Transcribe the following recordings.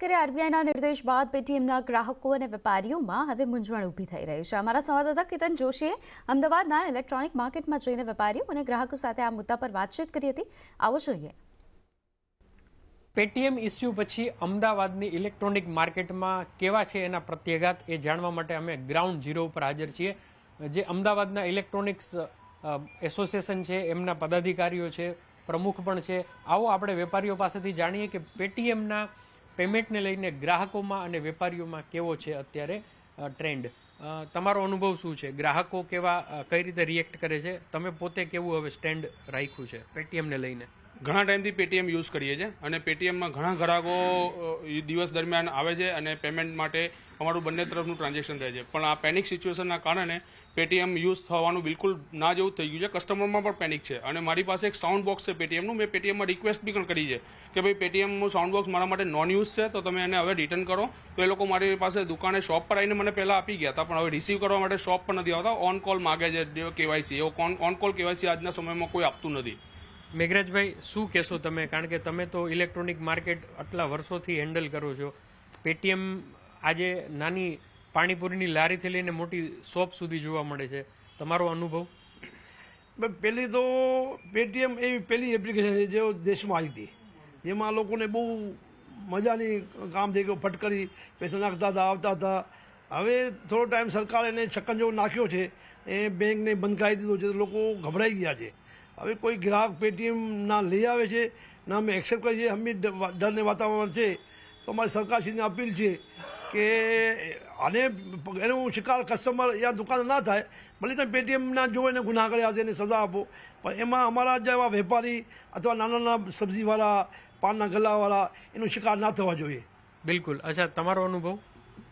કરે આરબીઆઈના નિર્દેશ બાદ પેટીએમના ગ્રાહકો અને વેપારીઓમાં હવે મૂંઝવણ ઊભી થઈ રહી છે. અમારા સંવાદદાતા કેતન જોશીએ અમદાવાદના ઇલેક્ટ્રોનિક માર્કેટમાં જઈને વેપારીઓ અને ગ્રાહકો સાથે આ મુદ્દા પર વાતચીત કરી હતી. આવો જોઈએ. પેટીએમ ઇસ્યુ પછી અમદાવાદની ઇલેક્ટ્રોનિક માર્કેટમાં કેવા છે એના પ્રત્યાઘાત એ જાણવા માટે અમે ગ્રાઉન્ડ ઝીરો ઉપર હાજર છીએ. જે અમદાવાદના ઇલેક્ટ્રોનિક્સ એસોસિએશન છે, એમના પદાધિકારીઓ છે, પ્રમુખ પણ છે. આવો આપણે વેપારીઓ પાસેથી જાણીએ કે પેટીએમના પેમેન્ટને લઈને ગ્રાહકોમાં અને વેપારીઓમાં કેવો છે અત્યારે ટ્રેન્ડ તમારો અનુભવ શું છે? ગ્રાહકો કેવા કઈ રીતે રિએક્ટ કરે છે? તમે પોતે કેવું હવે સ્ટેન્ડ રાખ્યું છે? પેટીએમને લઈને? ઘણા ટાઈમથી પેટીએમ યુઝ કરીએ છીએ અને પેટીએમમાં ઘણા ગ્રાહકો દિવસ દરમિયાન આવે છે અને પેમેન્ટ માટે અમારું બંને તરફનું ટ્રાન્ઝેક્શન રહે છે. પણ આ પેનિક સિચ્યુએશનના કારણે પેટીએમ યુઝ થવાનું બિલકુલ ના જેવું થઈ ગયું છે. કસ્ટમરમાં પણ પેનિક છે. અને મારી પાસે એક સાઉન્ડ બોક્સ છે પેટીએમનું મેં પેટીએમમાં રિક્વેસ્ટ બી પણ કરી છે કે ભાઈ પેટીએમનું સાઉન્ડ બોક્સ મારા માટે નોન યુઝ છે, તો તમે એને હવે રિટર્ન કરો. તો એ લોકો મારી પાસે દુકાને શોપ પર આવીને મને પહેલાં આપી ગયા હતા, પણ હવે રિસીવ કરવા માટે શોપ પર નથી આવતા. ઓન કોલ માગે છે કેવાયસી એવો ઓન કોલ કેવાયસી આજના સમયમાં કોઈ આપતું નથી. મેઘરાજભાઈ, શું કહેશો તમે? કારણ કે તમે તો ઇલેક્ટ્રોનિક માર્કેટ આટલા વર્ષોથી હેન્ડલ કરો છો. પેટીએમ આજે નાની પાણીપુરીની લારીથી લઈને મોટી શોપ સુધી જોવા મળે છે. તમારો અનુભવ? પહેલી તો પેટીએમ એવી પહેલી એપ્લિકેશન છે જે દેશમાં આવી હતી. જેમાં લોકોને બહુ મજાની કામ થઈ ગયું, ફટકરી, પૈસા નાખતા હતા, આવતા હતા. હવે થોડો ટાઈમ સરકારે એને છક્કન નાખ્યો છે. એ બેંકને બંધ કરાવી દીધો છે. લોકો ગભરાઈ ગયા છે. હવે કોઈ ગ્રાહક પેટીએમ ના લઈ આવે છે, ના અમે એક્સેપ્ટ કરીએ છીએ અમે ડરને વાતાવરણ છે, તો અમારી સરકારશ્રીને અપીલ છે કે આને એનો શિકાર કસ્ટમર યા દુકાન ના થાય, ભલે તમે પેટીએમના જો એને ગુના કર્યા છે એને સજા આપો, પણ એમાં અમારા જેવા વેપારી અથવા નાના નાના સબ્જીવાળા, પાનના ગલ્લાવાળા એનો શિકાર ના થવા જોઈએ. બિલકુલ. અચ્છા, તમારો અનુભવ?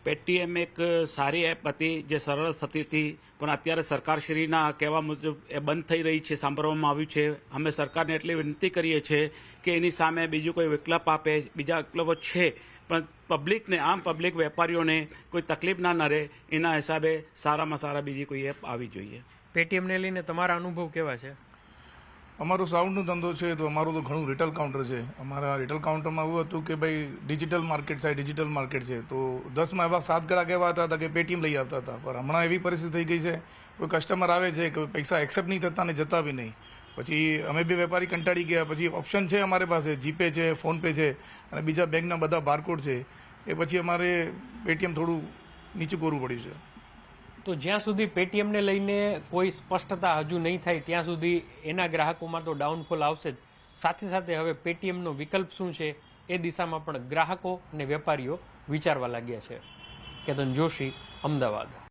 પેટીએમ એક સારી એપ હતી જે સરળ થતી હતી, પણ અત્યારે સરકારશ્રીના કહેવા મુજબ એ બંધ થઈ રહી છે, સાંભળવામાં આવ્યું છે. અમે સરકારને એટલી વિનંતી કરીએ છીએ કે એની સામે બીજું કોઈ વિકલ્પ આપે, બીજા વિકલ્પો છે, પણ પબ્લિકને, આમ પબ્લિક વેપારીઓને કોઈ તકલીફ ના નડે, એના હિસાબે સારામાં સારા બીજી કોઈ એપ આવી જોઈએ. પેટીએમને લઈને તમારા અનુભવ કેવા છે? અમારો સાઉન્ડનો ધંધો છે તો અમારું તો ઘણું રિટેલ કાઉન્ટર છે. અમારા રિટેલ કાઉન્ટરમાં એવું હતું કે ભાઈ ડિજિટલ માર્કેટ છે ડિજિટલ માર્કેટ છે. તો દસમાં એવા સાત ગ્રાહક એવા હતા હતા કે પેટીએમ લઈ આવતા હતા. પણ હમણાં એવી પરિસ્થિતિ થઈ ગઈ છે, કોઈ કસ્ટમર આવે છે કે પૈસા એક્સેપ્ટ નહીં થતા ને જતા બી નહીં. પછી અમે બી વેપારી કંટાળી ગયા. પછી ઓપ્શન છે અમારી પાસે જીપે છે ફોનપે છે અને બીજા બેંકના બધા બારકોડ છે. એ પછી અમારે પેટીએમ થોડું નીચું કરવું પડ્યું છે. તો જ્યાં સુધી પેટીએમને લઈને કોઈ સ્પષ્ટતા હજુ નહીં થાય, ત્યાં સુધી એના ગ્રાહકોમાં તો ડાઉનફોલ આવશે જ. સાથે સાથે હવે પેટીએમનો વિકલ્પ શું છે એ દિશામાં પણ ગ્રાહકો અને વેપારીઓ વિચારવા લાગ્યા છે. કેતન જોશી, અમદાવાદ.